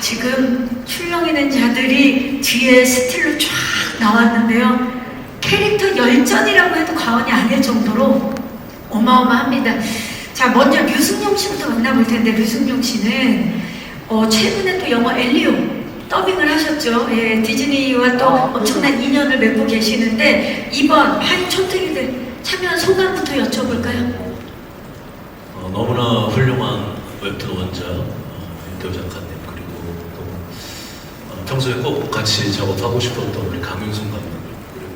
지금 출렁이는 자들이 뒤에 스틸로 쫙 나왔는데요. 캐릭터 열전이라고 해도 과언이 아닐 정도로 어마어마합니다. 자, 먼저 류승용 씨부터 만나볼 텐데, 류승용 씨는 어, 최근에 또 영화 엘리오 더빙을 하셨죠. 예, 디즈니와 또 엄청난 인연을 맺고 계시는데, 이번 한 촌뜨기들 참여한 소감부터 여쭤볼까요? 어, 너무나 훌륭한 웹툰 원작 어, 또 어, 평소에 꼭 같이 작업하고 싶었던 우리 강윤순 감독님 그리고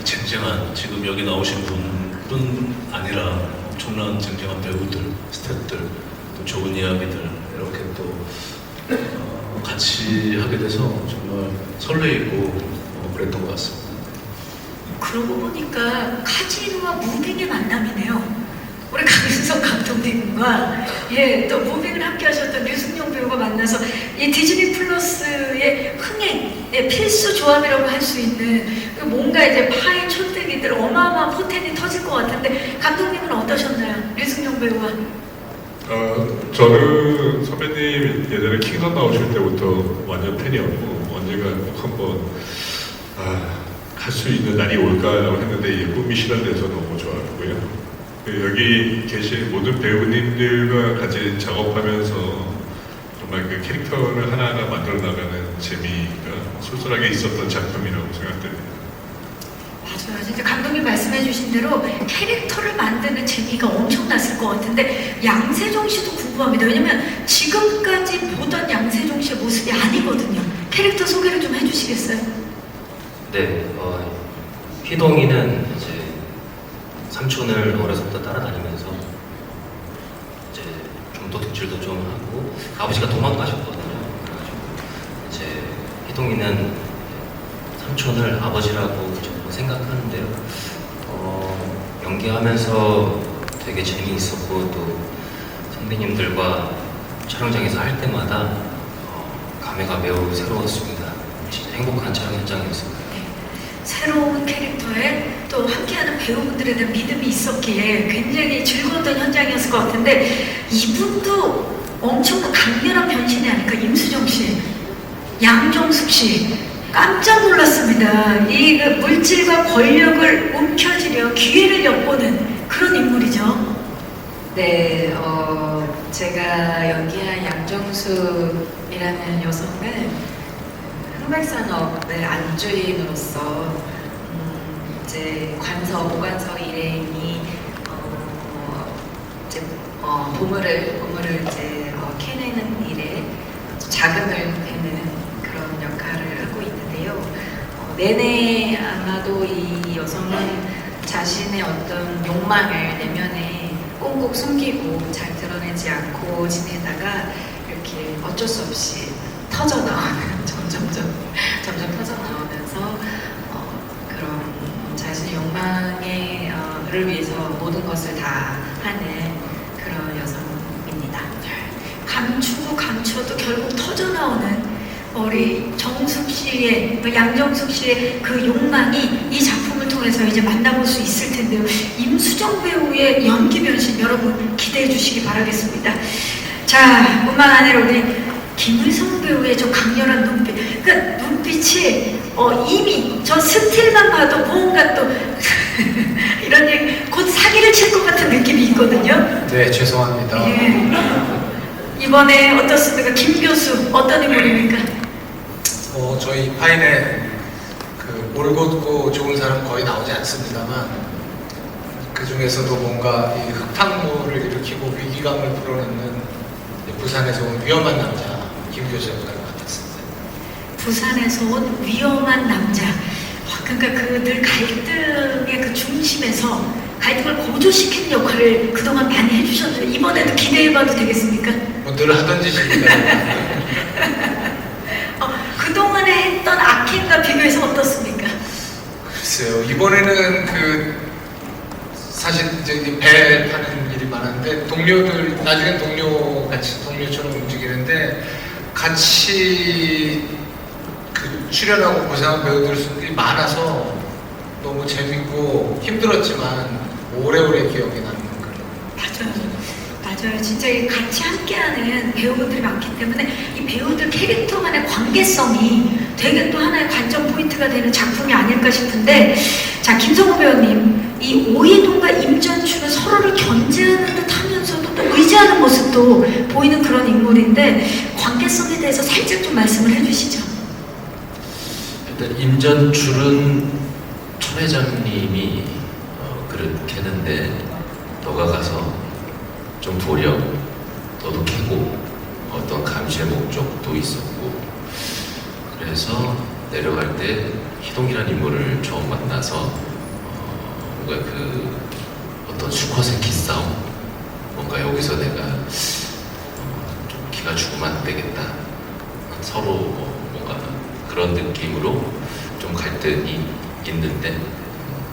이 쟁쟁한 지금 여기 나오신 분뿐 아니라 엄청난 쟁쟁한 배우들, 스태프들 또 좋은 이야기들 이렇게 또 어, 같이 하게 돼서 정말 설레이고 어, 그랬던 것 같습니다. 그러고 보니까 카지노와 무빙의 만남이네요. 우리 강윤석 감독님과 예, 또 무빙을 함께 하셨던 류승용 배우가 만나서 이 디즈니 플러스의 흥행, 예, 필수 조합이라고 할 수 있는 그 뭔가 이제 파인 촌뜨기들 어마어마한 포텐이 터질 것 같은데 감독님은 어떠셨나요? 류승용 배우와 어, 저는 선배님 예전에 킹덤 나오실 때부터 완전 팬이었고 언제가 꼭 한번 아, 갈수 있는 날이 올까라고 했는데 이 꿈이 실현돼서 너무 좋았고요. 그 여기 계신 모든 배우님들과 같이 작업하면서 정말 그 캐릭터를 하나하나 만들어 나가는 재미가 솔솔하게 있었던 작품이라고 생각됩니다. 맞아요. 진짜 감독님 말씀해 주신 대로 캐릭터를 만드는 재미가 엄청났을 것 같은데 양세종 씨도 궁금합니다. 왜냐면 지금까지 보던 양세종 씨의 모습이 아니거든요. 캐릭터 소개를 좀 해주시겠어요? 네, 어, 희동이는 이제 삼촌을 어려서부터 따라다니면서 이제 좀 도둑질도 좀 하고 아버지가 도망가셨거든요. 그래가지고 이제 희동이는 삼촌을 아버지라고 좀 생각하는데요. 어, 연기하면서 되게 재미있었고 또 선배님들과 촬영장에서 할 때마다 어, 감회가 매우 새로웠습니다. 진짜 행복한 촬영 현장이었습니다. 새로운 캐릭터에 또 함께하는 배우분들에 대한 믿음이 있었기에 굉장히 즐거웠던 현장이었을 것 같은데 이분도 엄청 강렬한 변신이 아닐까 임수정 씨, 양정숙 씨 깜짝 놀랐습니다. 이그 물질과 권력을 움켜쥐려 기회를 엿보는 그런 인물이죠. 네, 어, 제가 연기한 양정숙이라는 여성은 흑백산업의 안주인으로서 음, 이제 관서, 보관서 일행이 어, 이제 어, 보물을 보물을 이제 어, 캐내는 일에 자금을 내는 그런 역할을 하고 있는데요. 어, 내내 아마도 이 여성은 자신의 어떤 욕망을 내면에 꽁꽁 숨기고 잘 드러내지 않고 지내다가 이렇게 어쩔 수 없이 터져 나오는 점점점 점점 터져 나오면서 어, 그런 자신의 욕망을 위해서 모든 것을 다 하는 그런 여성입니다. 감추고 감춰도 결국 터져 나오는 우리 정숙 씨의 뭐 양정숙 씨의 그 욕망이 이 작품을 통해서 이제 만나볼 수 있을 텐데요. 임수정 배우의 연기 변신 여러분 기대해 주시기 바라겠습니다. 자, 뿐만 아니라 우리 김의성 배우의 저 강렬한 눈빛, 그 눈빛이 어, 이미 저 스틸만 봐도 뭔가 또 이런 얘기, 곧 사기를 칠 것 같은 느낌이 있거든요. 네, 죄송합니다. 예. 이번에 어떻습니까? 김 교수 어떤 인물입니까? 어, 저희 파인에 그 올곧고 좋은 사람 거의 나오지 않습니다만 그 중에서도 뭔가 이 흙탕물을 일으키고 위기감을 불어넣는 부산에서 온 위험한 남자 김교수 역할을 맡았습니다. 부산에서 온 위험한 남자. 아, 그러니까 그 늘 갈등의 그 중심에서 갈등을 고조시키는 역할을 그동안 많이 해주셨는데 이번에도 기대해봐도 되겠습니까? 뭐 늘 하던 짓입니다. 어, 그동안에 했던 악행과 비교해서 어떻습니까? 글쎄요, 이번에는 그 사실 이제 이배 타는 일이 많은데 동료들 나중엔 동료 같이 동료처럼 움직이는데 같이 그 출연하고 고생한 배우들이 많아서 너무 재밌고 힘들었지만 오래오래 기억에 남는 그런 맞아요. 맞아요. 진짜 이 같이 함께하는 배우분들이 많기 때문에 이 배우들 캐릭터 간의 관계성이 되게 또 하나의 관전 포인트가 되는 작품이 아닐까 싶은데 자 김성호 배우님 이 오이동과 임전추는 서로를 견제하는 듯 하면서도 또 의지하는 모습도 보이는 그런 인물인데 관계성에 대해서 살짝 좀 말씀을 해주시죠. 일단 임전출은 천 회장님이 어, 그렇게 했는데 너가 가서 좀 보렴 너도 캐고 어떤 감시의 목적도 있었고. 그래서 내려갈 때 희동이라는 인물을 처음 만나서 어, 뭔가 그 어떤 수컷의 기싸움? 뭔가 여기서 내가 기가 죽으면 안 되겠다 서로 뭐 뭔가 그런 느낌으로 좀 갈등이 있는데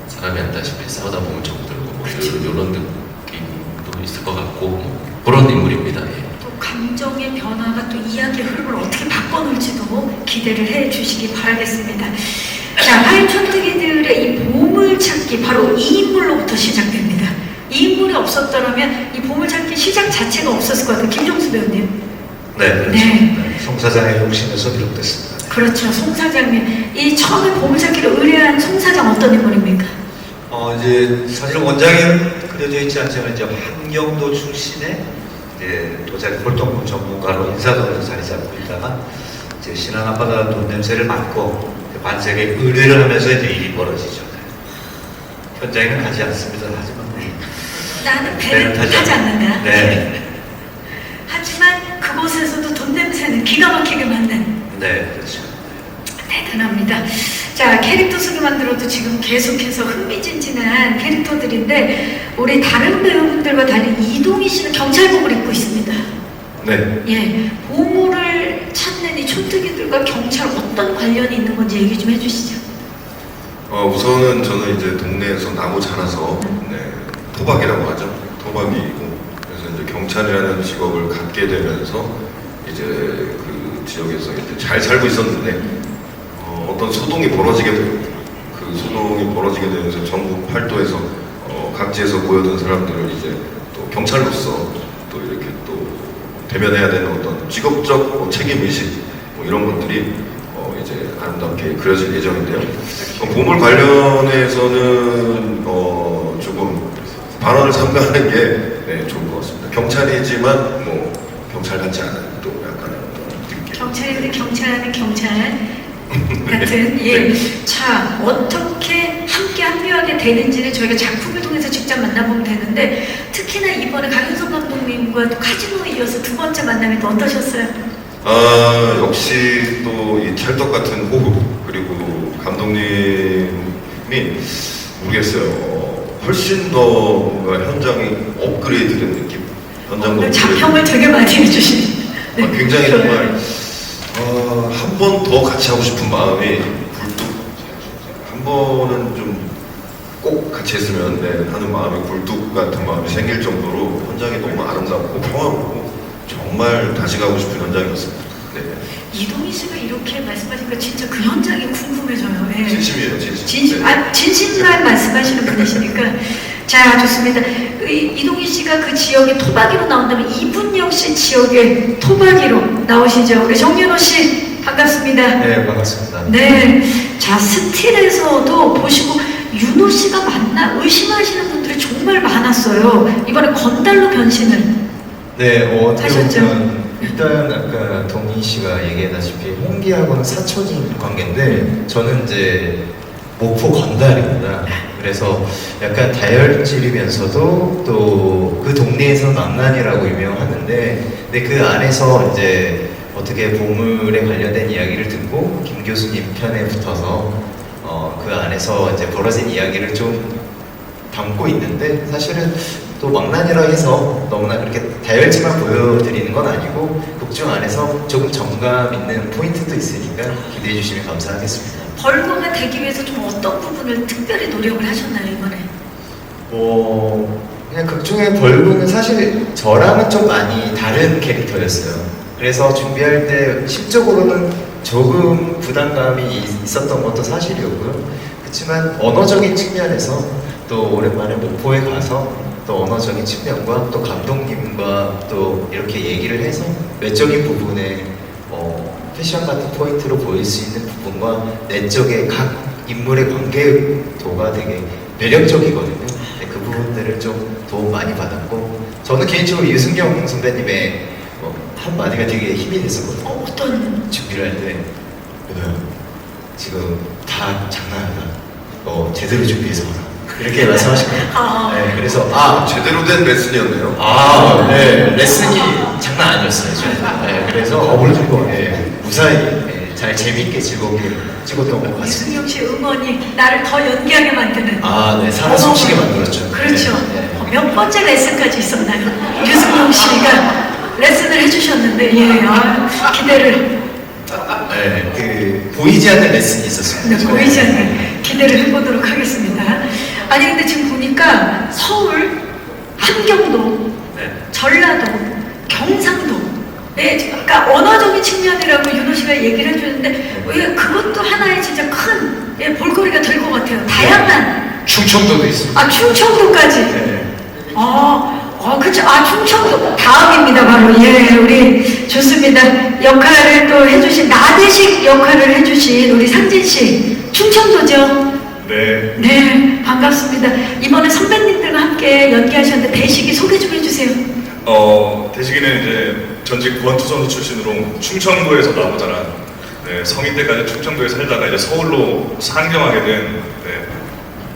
사람이 알다시피 싸우다 보면 정들고 뭐 이런 느낌도 있을 것 같고 뭐 그런 인물입니다. 예. 또 감정의 변화가 또 이야기의 흐름을 어떻게 바꿔놓을지도 기대를 해 주시기 바라겠습니다. 자, 하인 촌뜨기들의 이 보물찾기 바로 이 인물로부터 시작됩니다. 이 인물이 없었더라면 이 보물찾기 시작 자체가 없었을 것 같아요. 김종수 배우님. 네, 그렇죠. 네. 네, 송 사장의 욕심에서 비롯됐습니다. 그렇죠. 송 사장님. 이 처음에 보물찾기를 의뢰한 송 사장 어떤 인물입니까? 어, 이제 사실 원장에 그려져 있지 않지만 이제 환경도 출신의 이제 도자기 골동품 전문가로 인사동에서 자리 잡고 있다가 이제 신안 앞바다 돈 냄새를 맡고 관색에 의뢰를 하면서 이제 일이 벌어지죠. 현장에는 가지 않습니다. 하지만 네. 나는 배를 타지 않는다. 네, 하지만 그곳에서도 돈 냄새는 기가 막히게 맡는 네, 그렇죠. 대단합니다. 자, 캐릭터 소개만 들어도 지금 계속해서 흥미진진한 캐릭터들인데 우리 다른 배우분들과 달리 이동희 씨는 경찰복을 입고 있습니다. 네. 예, 보물을 찾는 이 촌뜨기들과 경찰 어떤 관련이 있는 건지 얘기 좀 해주시죠. 어, 우선은 저는 이제 동네에서 나고 자라서 네, 토박이라고 하죠. 토박이고 그래서 이제 경찰이라는 직업을 갖게 되면서 이제 그 지역에서 이제 잘 살고 있었는데 어, 어떤 소동이 벌어지게 되고 그 소동이 벌어지게 되면서 전국 팔도에서 어, 각지에서 모여든 사람들을 이제 또 경찰로서 또 이렇게 또 대면해야 되는 어떤 직업적 뭐 책임 의식 뭐 이런 것들이 어, 이제 아름답게 그려질 예정인데요. 어, 보물 관련해서는 어, 조금 반언을 삼가하는 게 네, 좋을 것 같습니다. 경찰이지만 뭐 경찰 같지 않은 경찰인데 경찰하는 경찰 같은 예. 자 어떻게 함께 합류하게 되는지는 저희가 작품을 통해서 직접 만나보면 되는데 특히나 이번에 강윤성 감독님과 또 카지노에 이어서 두 번째 만남이 또 어떠셨어요? 아 역시 또 이 찰떡 같은 호흡 그리고 감독님이 모르겠어요. 어, 훨씬 더 뭔가 현장이 업그레이드된 느낌. 현장 오늘 업그레이드. 자평을 되게 많이 해주시네요. 아, 굉장히 정말 어, 한 번 더 같이 하고 싶은 마음이 굴뚝 한 번은 좀 꼭 같이 했으면 네, 하는 마음이 굴뚝 같은 마음이 생길 정도로 현장이 너무 아름답고 평화롭고 정말 다시 가고 싶은 현장이었습니다. 네. 이동희 씨가 이렇게 말씀하시니까 진짜 그 현장이 궁금해져요. 예. 진심이에요, 진심. 진심, 네. 아, 진심만 말씀하시는 분이시니까. 자, 좋습니다. 이, 이동희 씨가 그 지역에 토박이로 나온다면 이분 역시 지역에 토박이로 나오시죠. 우리 정윤호 씨, 반갑습니다. 네, 반갑습니다. 네. 자, 스틸에서도 보시고 윤호 씨가 맞나 의심하시는 분들이 정말 많았어요. 이번에 건달로 변신을. 네, 어, 하셨죠? 일단 아까 동희 씨가 얘기했다시피 홍기하고는 사촌인 관계인데 저는 이제 목포 건달입니다. 그래서 약간 다혈질이면서도 또 그 동네에서 망난이라고 유명하는데 근데 그 안에서 이제 어떻게 보물에 관련된 이야기를 듣고 김 교수님 편에 붙어서 어, 그 안에서 이제 벌어진 이야기를 좀 담고 있는데 사실은 또 망난이라 해서 너무나 그렇게 다혈질만 보여드리는 건 아니고 극중 안에서 조금 정감 있는 포인트도 있으니까 기대해 주시면 감사하겠습니다. 벌거가 되기 위해서 좀 어떤 부분을 특별히 노력을 하셨나요, 이번에? 뭐 그냥 극중의 벌구는 사실 저랑은 좀 많이 다른 캐릭터였어요. 그래서 준비할 때 심적으로는 조금 부담감이 있- 있었던 것도 사실이었고요. 그렇지만 언어적인 측면에서 또 오랜만에 목포에 가서 또 언어적인 측면과 또 감독님과 또 이렇게 얘기를 해서 외적인 부분에 어, 패션 같은 포인트로 보일 수 있는 부분과 내적의 각 인물의 관계도가 되게 매력적이거든요. 네, 그 부분들을 좀 도움 많이 받았고 저는 개인적으로 유승경 선배님의 어, 한 마디가 되게 힘이 됐었거든요. 어, 어떤 준비를 할 때, 윤호야, 지금 다 장난하다. 너 제대로 준비해서 와라. 이렇게 말씀하시거든요. 아. 네, 그래서, 아, 제대로 된 레슨이었네요. 아, 네, 레슨이 장난 아니었어요. 저는. 네, 그래서 겁을 주고, 네, 무사히 네, 잘 재밌게 즐겁게 찍었던 것 같습니다. 이승용 씨 응원이 나를 더 연기하게 만드는. 아, 네, 살아 숨쉬게 만들었죠. 그렇죠. 네, 어, 몇 번째 레슨까지 있었나요? 유승용 씨가 레슨을 해주셨는데, 예, 아, 기대를, 네, 그 보이지 않는 레슨이 있었습니다. 네, 보이지 않는 기대를 해보도록 하겠습니다. 아니, 근데 지금 보니까 서울, 함경도, 네. 전라도, 경상도, 네, 아까 언어적인 측면이라고 윤호 씨가 얘기를 해주는데, 왜 그것도 하나의 진짜 큰 예, 볼거리가 될 것 같아요. 다양한, 충청도도 있습니다. 아, 충청도까지. 네. 아, 어, 그쵸. 아, 충청도 다음입니다. 바로. 예, 우리 좋습니다. 역할을 또 해주신, 나대식 역할을 해주신 우리 상진 씨. 충청도죠? 네. 네, 반갑습니다. 이번에 선배님들과 함께 연기하셨는데 대식이 소개 좀 해주세요. 어, 대식이는 이제 전직 권투 선수 출신으로 충청도에서 자란 네, 성인 때까지 충청도에 살다가 이제 서울로 상경하게 된 네,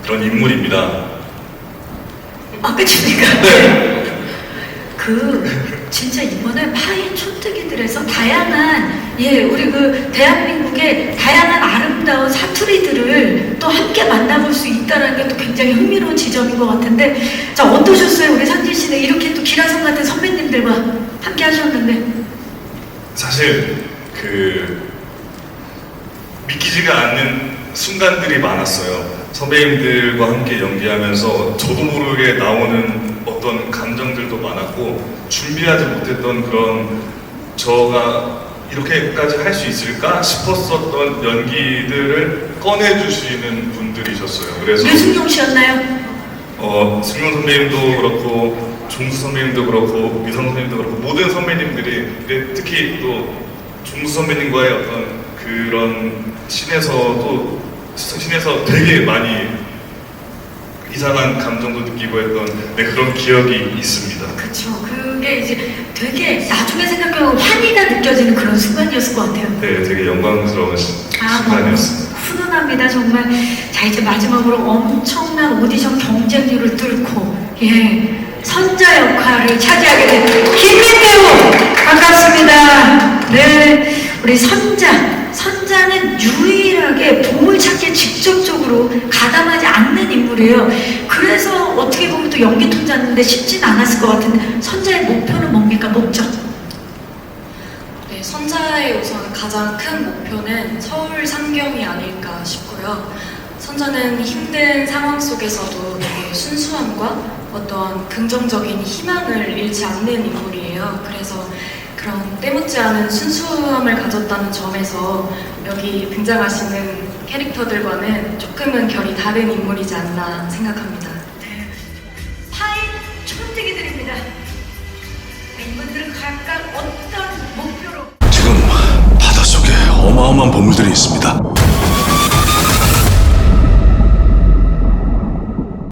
그런 인물입니다. 아, 끝입니까? 네. 그 진짜 이번에 파인 촌뜨기들에서 다양한 예 우리 그 대한민국의 다양한 아름다운 사투리들을 또 함께 만나볼 수 있다는 게 또 굉장히 흥미로운 지점인 것 같은데 자 어떠셨어요 우리 상진 씨는 이렇게 또 기라성 같은 선배님들과 함께 하셨는데 사실 그 믿기지가 않는 순간들이 많았어요. 선배님들과 함께 연기하면서 저도 모르게 나오는 어떤 감정들도 많았고 준비하지 못했던 그런 저가 이렇게까지 할 수 있을까 싶었었던 연기들을 꺼내주시는 분들이셨어요. 그래서 유승용 씨였나요? 어, 승용 선배님도 그렇고 종수 선배님도 그렇고 미성 선배님도 그렇고 모든 선배님들이 특히 또 종수 선배님과의 어떤 그런 신에서 또 신에서 되게 많이 이상한 감정도 느끼고 했던 네, 그런 기억이 있습니다. 그쵸 그게 이제 되게 나중에 생각해보면 환희가 느껴지는 그런 순간이었을 것 같아요. 네, 되게 영광스러운 시- 아, 순간이었습니다. 훈훈합니다 정말. 자 이제 마지막으로 엄청난 오디션 경쟁률을 뚫고 예 선자 역할을 차지하게 된 김민 배우 반갑습니다. 네 우리 선자 선자는 유일하게 보물 찾기에 직접적으로 가담하지 않는 인물이에요. 그래서 어떻게 보면 또 연기 통자인데 쉽진 않았을 것 같은데 선자의 목표는 뭡니까 목적? 네, 선자의 우선 가장 큰 목표는 서울 상경이 아닐까 싶고요. 선자는 힘든 상황 속에서도 되게 순수함과 어떤 긍정적인 희망을 잃지 않는 인물이에요. 그래서 그런 때묻지 않은 순수함을 가졌다는 점에서 여기 등장하시는 캐릭터들과는 조금은 결이 다른 인물이지 않나 생각합니다. 파인 촌뜨기들입니다. 이분들은 각각 어떤 목표로 지금 바닷속에 어마어마한 보물들이 있습니다.